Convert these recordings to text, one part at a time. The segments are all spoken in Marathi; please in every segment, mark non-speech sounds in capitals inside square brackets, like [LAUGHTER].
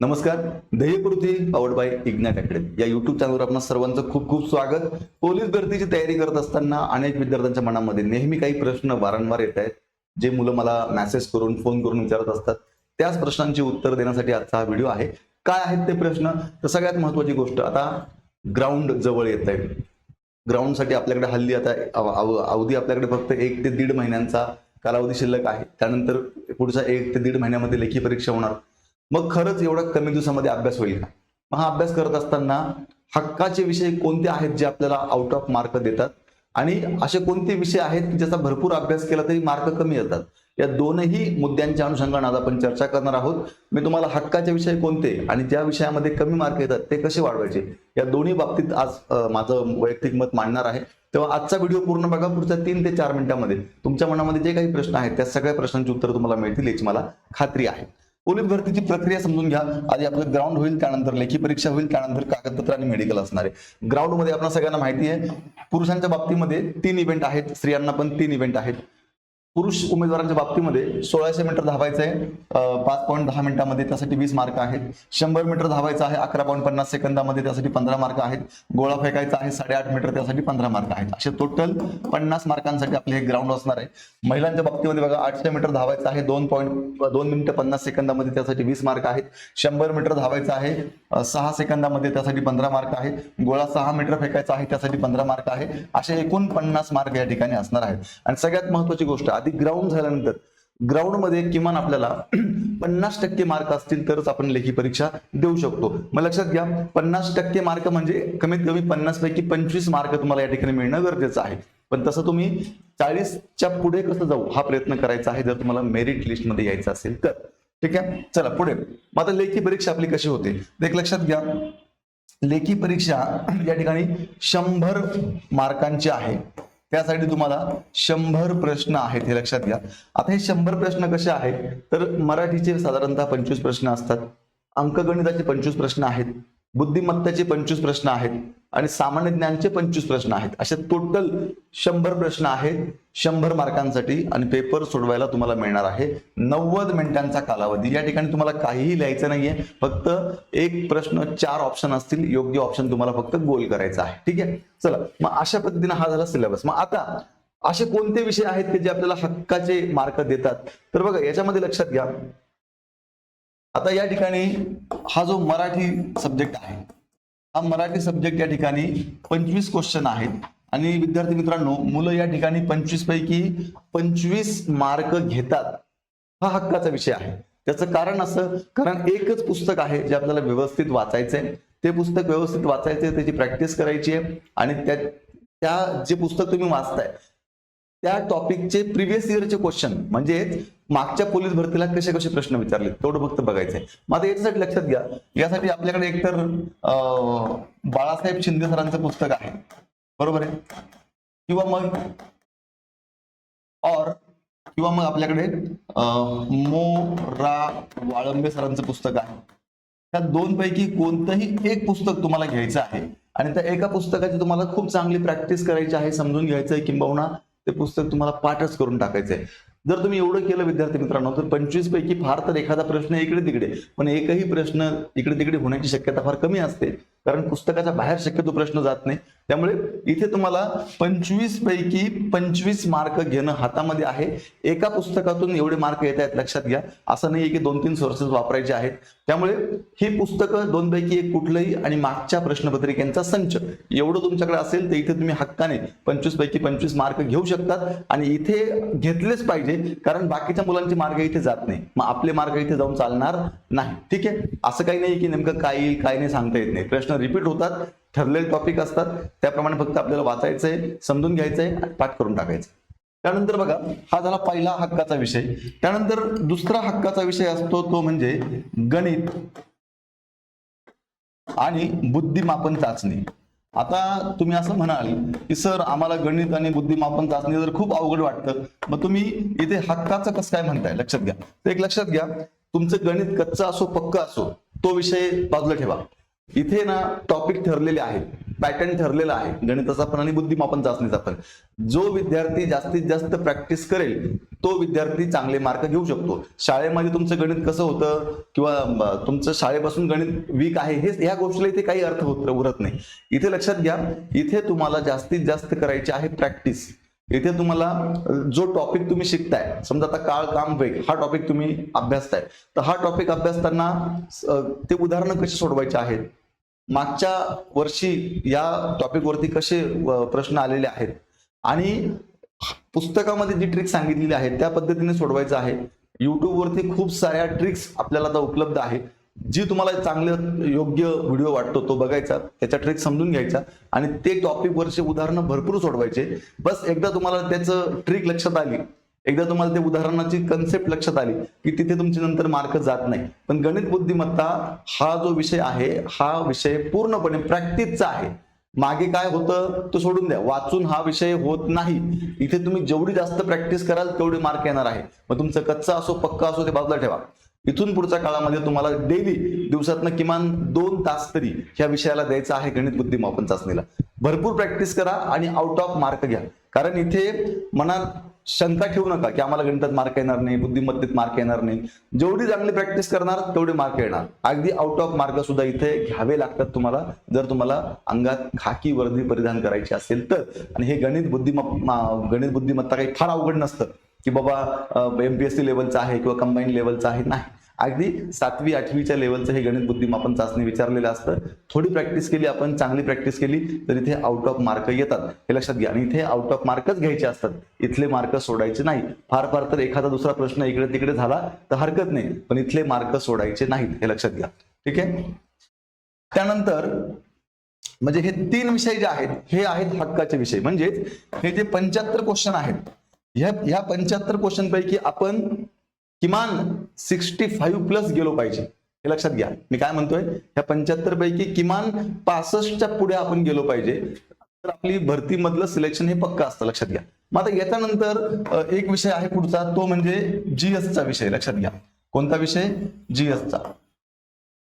नमस्कार. दहीकृती पावर्ड बाय इग्नॅट अकॅडमी. या युट्यूब चॅनलवर आपण सर्वांचं खूप खूप स्वागत. पोलीस भरतीची तयारी करत असताना अनेक विद्यार्थ्यांच्या मनामध्ये नेहमी काही प्रश्न वारंवार येत आहेत जे मुलं मला मेसेज करून फोन करून विचारत असतात. त्याच प्रश्नांची उत्तर देण्यासाठी आजचा हा व्हिडिओ आहे. काय आहेत ते प्रश्न? तर सगळ्यात महत्वाची गोष्ट आता ग्राउंड जवळ येत आहे. ग्राउंडसाठी आपल्याकडे हल्ली आता अवधी आपल्याकडे फक्त एक ते दीड महिन्यांचा कालावधी शिल्लक आहे. त्यानंतर पुढच्या एक ते दीड महिन्यामध्ये लेखी परीक्षा होणार. मग खरंच एवढा कमी दिवसामध्ये अभ्यास होईल का? मग हा अभ्यास करत असताना हक्काचे विषय कोणते आहेत जे आपल्याला आउट ऑफ मार्क देतात? आणि असे कोणते विषय आहेत की ज्याचा भरपूर अभ्यास केला तरी मार्क कमी येतात? या दोनही मुद्द्यांच्या अनुषंगाने आज आपण चर्चा करणार आहोत. मी तुम्हाला हक्काचे विषय कोणते आणि ज्या विषयामध्ये कमी मार्क येतात ते कसे वाढवायचे? या दोन्ही बाबतीत आज माझं वैयक्तिक मत मांडणार आहे. तेव्हा आजचा व्हिडिओ पूर्ण बघा पुढच्या तीन ते चार मिनिटांमध्ये. तुमच्या मनामध्ये जे काही प्रश्न आहेत त्या सगळ्या प्रश्नांची उत्तर तुम्हाला मिळतील याची मला खात्री आहे. पोलीस भरतीची प्रक्रिया समजून घ्या. आधी आपलं ग्राउंड होईल त्यानंतर लेखी परीक्षा होईल त्यानंतर कागदपत्र आणि मेडिकल असणार आहे. ग्राउंडमध्ये आपल्या सगळ्यांना माहिती आहे पुरुषांच्या बाबतीमध्ये तीन इव्हेंट आहेत स्त्रियांना पण तीन इव्हेंट आहेत. पुरुष उमेदवारांच्या बाबतीमध्ये सोळाशे मीटर धावायचं आहे पाच पॉईंट दहा मिनिटांमध्ये त्यासाठी वीस मार्क आहेत. शंभर मीटर धावायचं आहे अकरा पॉईंट पन्नास सेकंदामध्ये त्यासाठी पंधरा मार्क आहेत. गोळा फेकायचा आहे साडेआठ मीटर त्यासाठी पंधरा मार्क आहेत. असे टोटल पन्नास मार्कांसाठी आपले हे ग्राउंड असणार आहे. महिलांच्या बाबतीमध्ये बघा आठशे मीटर धावायचं आहे दोन पॉईंट दोन मिनिटं पन्नास सेकंदामध्ये त्यासाठी वीस मार्क आहेत. शंभर मीटर धावायचं आहे सहा सेकंदामध्ये त्यासाठी पंधरा मार्क आहे गोळा सहा मीटर फेकायचा आहे त्यासाठी पंधरा मार्क आहे. असे एकूण पन्नास मार्क या ठिकाणी असणार आहेत. आणि सगळ्यात महत्वाची गोष्ट आधी ग्राउंड झाल्यानंतर. ग्राउंडमध्ये किमान आपल्याला [CLEARS THROAT] पन्नास टक्के मार्क असतील तरच आपण लेखी परीक्षा देऊ शकतो. मग लक्षात घ्या पन्नास टक्के मार्क म्हणजे कमीत कमी पन्नास पैकी पंचवीस मार्क तुम्हाला या ठिकाणी मिळणं गरजेचं आहे. पण तसं तुम्ही चाळीसच्या पुढे कसं जाऊ हा प्रयत्न करायचा आहे जर तुम्हाला मेरिट लिस्टमध्ये यायचं असेल तर. ठीक आहे? चला पुढे. मग आता लेखी परीक्षा आपली कशी होते? एक लक्षात घ्या लेखी परीक्षा या ठिकाणी शंभर मार्कांची आहे. त्यासाठी तुम्हाला शंभर प्रश्न आहेत हे लक्षात घ्या. आता हे शंभर प्रश्न कसे आहेत? तर मराठीचे साधारणतः पंचवीस प्रश्न असतात. अंकगणिताचे पंचवीस प्रश्न आहेत. बुद्धिमत्ताचे पंचवीस प्रश्न आहेत आणि सामान्य ज्ञानचे पंचवीस प्रश्न आहेत. असे टोटल शंभर प्रश्न आहेत शंभर मार्कांसाठी आणि पेपर सोडवायला तुम्हाला मिळणार आहे. नव्वद मिनिटांचा कालावधी. या ठिकाणी तुम्हाला काहीही लिहायचं नाहीये. फक्त एक प्रश्न चार ऑप्शन असतील. योग्य ऑप्शन तुम्हाला फक्त गोल करायचा आहे. ठीक आहे? चला मग अशा पद्धतीने हा झाला सिलेबस मग आता असे कोणते विषय आहेत की जे आपल्याला हक्काचे मार्क देतात? तर बघा याच्यामध्ये लक्षात घ्या. आता या ठिकाणी हा जो मराठी सब्जेक्ट आहे हा मराठी सब्जेक्ट या ठिकाणी पंचवीस क्वेश्चन आहेत. आणि विद्यार्थी मित्रांनो मुलं या ठिकाणी पंचवीस पैकी पंचवीस मार्क घेतात. हा हक्काचा विषय आहे. त्याचं कारण असं कारण एकच पुस्तक आहे जे आपल्याला व्यवस्थित वाचायचंय. ते पुस्तक व्यवस्थित वाचायचंय त्याची प्रॅक्टिस करायची आहे. आणि त्या त्या जे पुस्तक तुम्ही वाचताय त्या टॉपिकचे प्रिव्हियस इयरचे क्वेश्चन म्हणजे मागच्या पोलीस भरतीला कसे कसे प्रश्न विचारले तेवढं फक्त बघायचंय. मग आता याच्यासाठी लक्षात घ्या. यासाठी आपल्याकडे एकतर बाळासाहेब शिंदे सरांचं पुस्तक आहे. बरोबर आहे? किंवा मग और किंवा मग आपल्याकडे मो रा वाळंबे सरांचं पुस्तक आहे. त्या दोन पैकी कोणतंही एक पुस्तक तुम्हाला घ्यायचं आहे. आणि त्या एका पुस्तकाची तुम्हाला खूप चांगली प्रॅक्टिस करायची आहे समजून घ्यायचं आहे किंबहुना ते पुस्तक तुम्हाला पाठच करून टाकायचं आहे जर तुम्ही एवढं केलं विद्यार्थी मित्रांनो तर पंचवीस पैकी फार तर एखादा प्रश्न इकडे तिकडे पण एकही प्रश्न इकडे तिकडे होण्याची शक्यता फार कमी असते. कारण पुस्तकाच्या बाहेर शक्यतो प्रश्न जात नाही. त्यामुळे इथे तुम्हाला पंचवीस पैकी पंचवीस मार्क घेणं हातामध्ये आहे. एका पुस्तकातून एवढे मार्क येत आहेत लक्षात घ्या. असं नाही की दोन तीन सोर्सेस वापरायचे आहेत. त्यामुळे ही पुस्तकं दोन पैकी एक कुठलंही आणि मागच्या प्रश्नपत्रिकेचा संच. एवढं तुमच्याकडे असेल तर इथे तुम्ही हक्काने पंचवीस पैकी पंचवीस मार्क घेऊ शकतात आणि इथे घेतलेच पाहिजे कारण बाकीच्या मुलांचे मार्क इथे जात नाही. मग आपले मार्क इथे जाऊन चालणार नाही. ठीक आहे? असं काही नाही की नेमकं काय येईल काय नाही सांगता येत नाही. प्रश्न रिपीट होतात ठरलेले टॉपिक असतात त्याप्रमाणे फक्त आपल्याला वाचायचंय समजून घ्यायचंय आणि पाठ करून टाकायचं त्यानंतर बघा हा झाला पहिला हक्काचा विषय. त्यानंतर दुसरा हक्काचा विषय असतो तो म्हणजे गणित आणि बुद्धिमापन चाचणी. आता तुम्ही असं म्हणाल की सर आम्हाला गणित आणि बुद्धिमापन चाचणी जर खूप अवघड वाटतं मग तुम्ही इथे हक्काचं कसं काय म्हणताय? लक्षात घ्या. एक लक्षात घ्या तुमचं गणित कच्चं असो पक्क असो तो विषय बाजूला ठेवा. इथे ना टॉपिक ठरलेले आहेत पॅटर्न ठरलेला आहे. गणिताचा पण आणि बुद्धिमापन चाचणीचा पण जो विद्यार्थी जास्तीत जास्त प्रॅक्टिस करेल तो विद्यार्थी चांगले मार्क घेऊ शकतो. शाळेमध्ये तुमचं गणित कसं होतं? किंवा तुमचं शाळेपासून गणित वीक आहे हे ह्या गोष्टीला इथे काही अर्थ होत उरत नाही. इथे लक्षात घ्या इथे तुम्हाला जास्तीत जास्त करायची आहे प्रॅक्टिस इथे तुम्हाला जो टॉपिक तुम्ही शिकताय समजा आता काळ काम वेग हा टॉपिक तुम्ही अभ्यासताय. तर हा टॉपिक अभ्यासताना ते उदाहरणं कशी सोडवायचे आहेत? मागच्या वर्षी या टॉपिकवरती कसे प्रश्न आलेले आहेत? आणि पुस्तकामध्ये जी ट्रिक सांगितलेली आहे त्या पद्धतीने सोडवायचं आहे. युट्यूबवरती खूप साऱ्या ट्रिक्स आपल्याला आता उपलब्ध आहे जी तुम्हाला चांगलं योग्य व्हिडिओ वाटतो तो बघायचा त्याचा ट्रिक समजून घ्यायचा आणि ते टॉपिकवरचे उदाहरणं भरपूर सोडवायचे. बस एकदा तुम्हाला त्याचं ट्रिक लक्षात आली. एकदा तुम्हाला ते उदाहरणाची कन्सेप्ट लक्षात आली की तिथे तुमचे नंतर मार्क जात नाही. पण गणित बुद्धिमत्ता हा जो विषय आहे हा विषय पूर्णपणे प्रॅक्टिसचा आहे. मागे काय होतं तो सोडून द्या. वाचून हा विषय होत नाही. इथे तुम्ही जेवढी जास्त प्रॅक्टिस कराल तेवढे मार्क येणार आहे. मग तुमचं कच्चा असो पक्का असो ते बाजूला ठेवा. इथून पुढच्या काळामध्ये तुम्हाला डेली दिवसातनं किमान दोन तास तरी ह्या विषयाला द्यायचा आहे गणित बुद्धिमापन चाचणीला. भरपूर प्रॅक्टिस करा आणि आउट ऑफ मार्क घ्या. कारण इथे मनात शंका ठेवू नका की आम्हाला गणितात मार्क येणार नाही बुद्धिमत्तेत मार्क येणार नाही. जेवढी चांगली प्रॅक्टिस करणार तेवढे मार्क येणार. अगदी आउट ऑफ मार्क सुद्धा इथे घ्यावे लागतात तुम्हाला. जर तुम्हाला अंगात खाकी वर्दी परिधान करायची असेल तर. आणि हे गणित बुद्धिमत्ता गणित बुद्धिमत्ता काही फार अवघड नसतं. की बाबा एमपीएससी लेवलचं आहे किंवा कंबाईन लेवलचं आहे. नाही. अगदी सातवी आठवीच्या लेवलचं हे गणित बुद्धिमापन चाचणी विचारलेलं असतं. थोडी प्रॅक्टिस केली आपण चांगली प्रॅक्टिस केली तर इथे आउट ऑफ मार्क येतात. हे लक्षात घ्या. आणि इथे आउट ऑफ मार्कच घ्यायचे असतात. इथले मार्क सोडायचे नाही. फार फार तर एखादा दुसरा प्रश्न इकडे तिकडे झाला तर हरकत नाही. पण इथले मार्क सोडायचे नाहीत हे लक्षात घ्या. ठीक आहे? त्यानंतर म्हणजे हे तीन विषय जे आहेत हे आहेत हक्काचे विषय. म्हणजेच हे जे पंच्याहत्तर क्वेश्चन आहेत ह्या ह्या पंच्याहत्तर क्वेश्चन पैकी आपण किमान सिक्स्टी फाईव्ह प्लस गेलो पाहिजे. हे लक्षात घ्या. मी काय म्हणतोय? ह्या पंच्याहत्तर पैकी किमान पासष्टच्या पुढे आपण गेलो पाहिजे. तर आपली भरती मधलं सिलेक्शन हे पक्का असतं. लक्षात घ्या. मग आता याच्यानंतर एक विषय आहे पुढचा. तो म्हणजे जीएसचा विषय. लक्षात घ्या. कोणता विषय? जीएसचा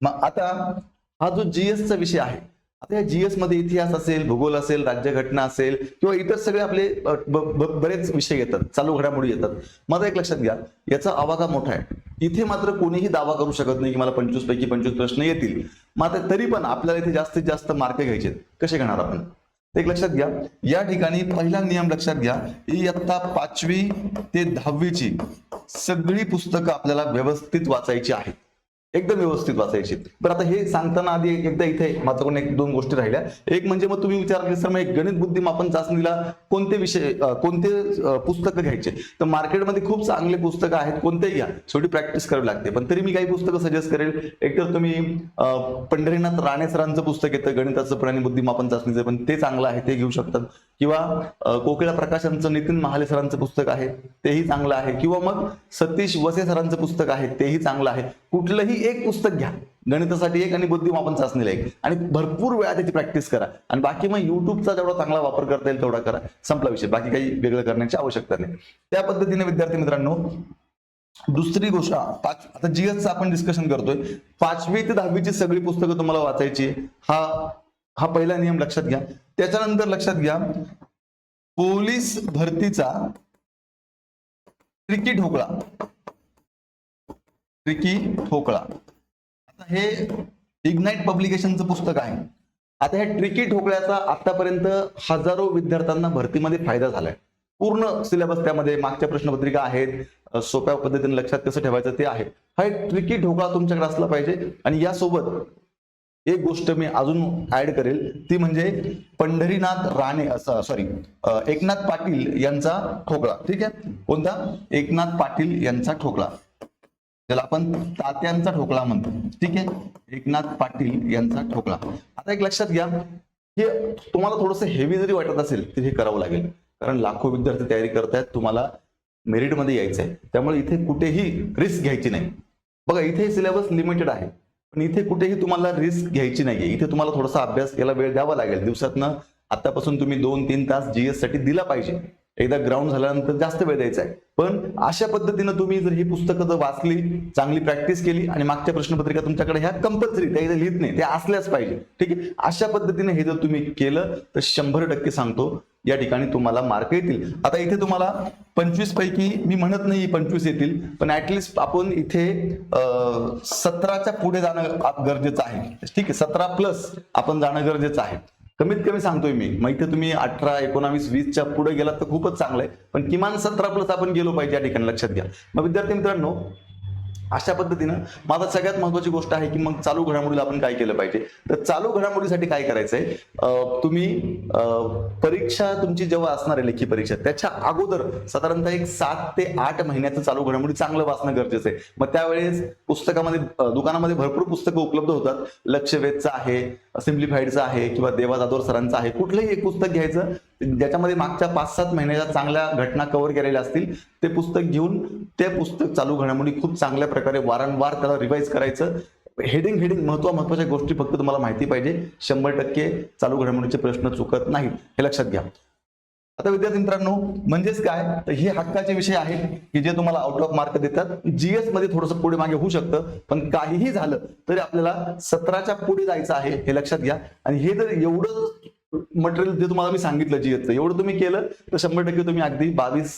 मग आता हा जो जीएसचा विषय आहे आता या जीएसमध्ये इतिहास असेल भूगोल असेल राज्यघटना असेल किंवा इतर सगळे आपले बरेच विषय येतात चालू घडामोडी येतात. माझा एक लक्षात घ्या याचा आवाका मोठा आहे. इथे मात्र कोणीही दावा करू शकत नाही की मला पंचवीस पैकी पंचवीस प्रश्न येतील. मात्र तरी पण आपल्याला इथे जास्तीत जास्त मार्क घ्यायचे आहेत. कसे घेणार आपण? एक लक्षात घ्या या ठिकाणी पहिला नियम लक्षात घ्या इयत्ता पाचवी ते दहावीची सगळी पुस्तकं आपल्याला व्यवस्थित वाचायची आहेत. एकदम व्यवस्थित वाचायची. पण आता हे सांगताना आधी एकदा इथे माझ्याकडून एक दोन गोष्टी राहिल्या. एक म्हणजे मग तुम्ही विचारले सर मग एक गणित बुद्धिमापन चाचणीला कोणते विषय कोणते पुस्तकं घ्यायचे? तर मार्केटमध्ये खूप चांगले पुस्तकं आहेत कोणतेही घ्या. शेवटी प्रॅक्टिस करावी लागते. पण तरी मी काही पुस्तकं सजेस्ट करेल. एकतर तुम्ही पंढरीनाथ राणे सरांचं पुस्तक येतं गणिताचं पण आणि बुद्धिमापन चाचणीचं पण ते चांगलं आहे ते घेऊ शकतात. किंवा कोकिळा प्रकाशांचं नितीन महाले सरांचं पुस्तक आहे तेही चांगलं आहे. किंवा मग सतीश वसे सरांचं पुस्तक आहे तेही चांगलं आहे. कुठलंही एक पुस्तक घ्या. गणितासाठी एक आणि बुद्धिमापन चाचणीला एक. आणि भरपूर वेळा त्याची प्रॅक्टिस करा. आणि बाकी मग युट्यूबचा जेवढा चांगला वापर करता येईल तेवढा करा. संपला विषय. बाकी काही वेगळं करण्याची आवश्यकता नाही. त्या पद्धतीने विद्यार्थी मित्रांनो दुसरी गोष्ट पाच आता जीएसचं आपण डिस्कशन करतोय. पाचवी ते दहावीची सगळी पुस्तकं तुम्हाला वाचायची हा हा पहिला नियम लक्षात घ्या. त्याच्यानंतर लक्षात घ्या पोलीस भरतीचा ट्रिकी ढोकळा ट्रिकी ठोकळा. आता हे इग्नाइट पब्लिकेशनचं पुस्तक आहे. आता हे ट्रिकी ठोकळ्याचा आतापर्यंत हजारो विद्यार्थ्यांना भरतीमध्ये फायदा झालाय. पूर्ण सिलेबस त्यामध्ये मागच्या प्रश्नपत्रिका आहेत. सोप्या पद्धतीने लक्षात कसं ठेवायचं ते आहे. हा एक ट्रिकी ठोकळा तुमच्याकडे असला पाहिजे आणि यासोबत एक गोष्ट मी अजून ऍड करेल. ती म्हणजे पंढरीनाथ राणे असं सॉरी एकनाथ पाटील यांचा ठोकळा. ठीक आहे? कोणता? एकनाथ पाटील यांचा ठोकळा. ज्याला आपण तात्यांचा ठोकळा म्हणतो. ठीक आहे? एकनाथ पाटील यांचा ठोकळा. आता एक लक्षात घ्या हे तुम्हाला थोडंसं हेवी जरी वाटत असेल तर हे करावं लागेल. कारण लाखो विद्यार्थी तयारी करतायत तुम्हाला मेरिटमध्ये यायचं आहे त्यामुळे इथे कुठेही रिस्क घ्यायची नाही. बघा इथे सिलेबस लिमिटेड आहे. पण इथे कुठेही तुम्हाला रिस्क घ्यायची नाहीये. इथे तुम्हाला थोडासा अभ्यास याला वेळ द्यावा लागेल. दिवसातनं आतापासून तुम्ही दोन तीन तास जीएससाठी दिला पाहिजे. एकदा ग्राउंड झाल्यानंतर जास्त वेळ द्यायचा आहे. पण अशा पद्धतीनं तुम्ही जर ही पुस्तकं जर वाचली चांगली प्रॅक्टिस केली आणि मागच्या प्रश्नपत्रिका तुमच्याकडे ह्या कंपल्सरी त्या इथे लिहित नाही त्या असल्याच पाहिजे. ठीक आहे? अशा पद्धतीने हे जर तुम्ही केलं तर शंभर टक्के सांगतो या ठिकाणी तुम्हाला मार्क येतील. आता इथे तुम्हाला पंचवीस पैकी मी म्हणत नाही पंचवीस येतील पण ऍटलिस्ट आपण इथे सतराच्या पुढे जाणं गरजेचं आहे. ठीक आहे? सतरा प्लस आपण जाणं गरजेचं आहे. कमीत कमी सांगतोय मी. मग इथे तुम्ही अठरा एकोणावीस वीसच्या पुढे गेलात तर खूपच चांगलं आहे. पण किमान सतरा प्लस आपण गेलो पाहिजे या ठिकाणी लक्षात घ्या. मग विद्यार्थी मित्रांनो अशा पद्धतीनं माझा सगळ्यात महत्वाची गोष्ट आहे की मग चालू घडामोडीला आपण काय केलं पाहिजे? तर चालू घडामोडीसाठी काय करायचंय? तुम्ही परीक्षा तुमची जेव्हा असणार आहे लेखी परीक्षा त्याच्या अगोदर साधारणतः एक सात ते आठ महिन्याचं चालू घडामोडी चांगलं वाचणं गरजेचं आहे. मग त्यावेळेस पुस्तकामध्ये दुकानामध्ये भरपूर पुस्तकं उपलब्ध होतात. लक्षवेधचं आहे सिम्प्लिफाईडचं आहे किंवा देवा जाधव सरांचं आहे. कुठलंही एक पुस्तक घ्यायचं ज्याच्यामध्ये मागच्या पाच सात महिन्याच्या चांगल्या घटना कव्हर केलेल्या असतील ते पुस्तक घेऊन ते पुस्तक चालू घडामोडी खूप चांगल्या प्रकारे वारंवार त्याला रिवाईज करायचं. हेडिंग हेडिंग महत्त्व महत्त्वाच्या गोष्टी फक्त तुम्हाला माहिती पाहिजे. शंभर टक्के चालू घडामोडीचे प्रश्न चुकत नाहीत हे लक्षात घ्या. आता विद्यार्थी मित्रांनो म्हणजेच काय? तर हे हक्काचे विषय आहेत की जे तुम्हाला आउट ऑफ मार्क देतात. जीएसमध्ये थोडंसं पुढे मागे होऊ शकतं पण काहीही झालं तरी आपल्याला सतराच्या पुढे जायचं आहे हे लक्षात घ्या. आणि हे जर एवढं मटेरियल जे तुम्हाला मी सांगितलं जी येतं एवढं तुम्ही केलं तर शंभर टक्के तुम्ही अगदी बावीस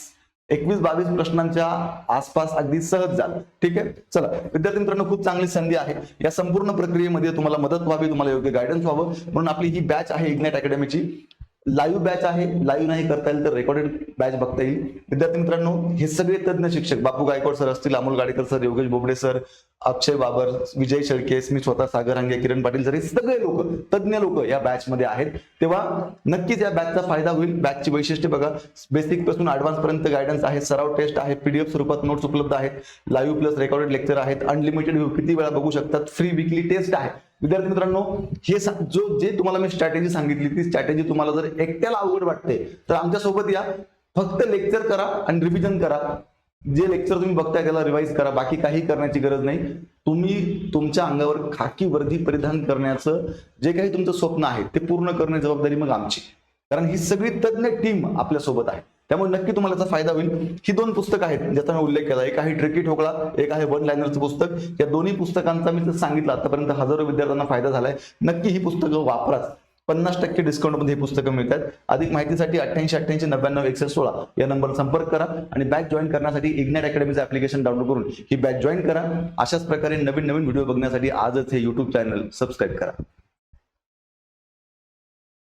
एकवीस बावीस प्रश्नांच्या आसपास अगदी सहज जाल. ठीक आहे? चला विद्यार्थी मित्रांनो खूप चांगली संधी आहे. या संपूर्ण प्रक्रियेमध्ये तुम्हाला मदत व्हावी तुम्हाला योग्य गायडन्स व्हावं. म्हणून आपली ही बॅच आहे इग्नाइट अकॅडमीची लाईव्ह बॅच आहे. लाईव्ह नाही करता येईल तर रेकॉर्डेड बॅच बघता येईल. विद्यार्थी मित्रांनो हे सगळे तज्ज्ञ शिक्षक बापू गायकवाड सर असतील अमोल गाडेकर सर योगेश बोबडे सर अक्षय बाबर विजय शेळकेस मी स्वतः सागर हंगे किरण पाटील सर हे सगळे लोक तज्ज्ञ लोक या बॅच मध्ये आहेत. तेव्हा नक्कीच या बॅचचा फायदा होईल. बॅचची वैशिष्ट्य बघा. बेसिकपासून ऍडव्हान्स पर्यंत गायडन्स आहे. सराव टेस्ट आहे. पीडीएफ स्वरूपात नोट्स उपलब्ध आहेत. लाईव्ह प्लस रेकॉर्डेड लेक्चर आहेत. अनलिमिटेड किती वेळा बघू शकतात. फ्री विकली टेस्ट आहे. विद्यार्थी मित्रांनो हे जो जे तुम्हाला मी स्ट्रॅटेजी सांगितली ती स्ट्रॅटेजी तुम्हाला जर एकट्याला अवघड वाटते तर आमच्यासोबत या. फक्त लेक्चर करा आणि रिव्हिजन करा. जे लेक्चर तुम्ही बघताय त्याला रिवाईज करा. बाकी काही करण्याची गरज नाही. तुम्ही तुमच्या अंगावर खाकी वर्दी परिधान करण्याचं जे काही तुमचं स्वप्न आहे ते पूर्ण करण्याची जबाबदारी मग आमची. कारण ही सगळी तज्ज्ञ टीम आपल्यासोबत आहे. त्यामुळे नक्की तुम्हाला याचा फायदा होईल. ही दोन पुस्तकं आहेत ज्याचा मी उल्लेख केला. एक आहे ट्रिकी ठोकळा एक आहे वन लायनरचं पुस्तक. या दोन्ही पुस्तकांचा मी सांगितलं आतापर्यंत हजारो विद्यार्थ्यांना फायदा झालाय. नक्की ही पुस्तकं वापराच. पन्नास टक्के डिस्काउंटमध्ये ही पुस्तकं मिळतात. अधिक माहितीसाठी अठ्ठ्याऐंशी अठ्ठ्याऐंशी नव्याण्णव एकशे सोळा या नंबरवर संपर्क करा आणि बॅच जॉईन करण्यासाठी इग्नेट अकॅडमीचं ऍप्लिकेशन डाउनलोड करून ही बॅच जॉईन करा. अशाच प्रकारे नवीन नवीन व्हिडिओ बघण्यासाठी आजच हे युट्यूब चॅनल सबस्क्राईब करा.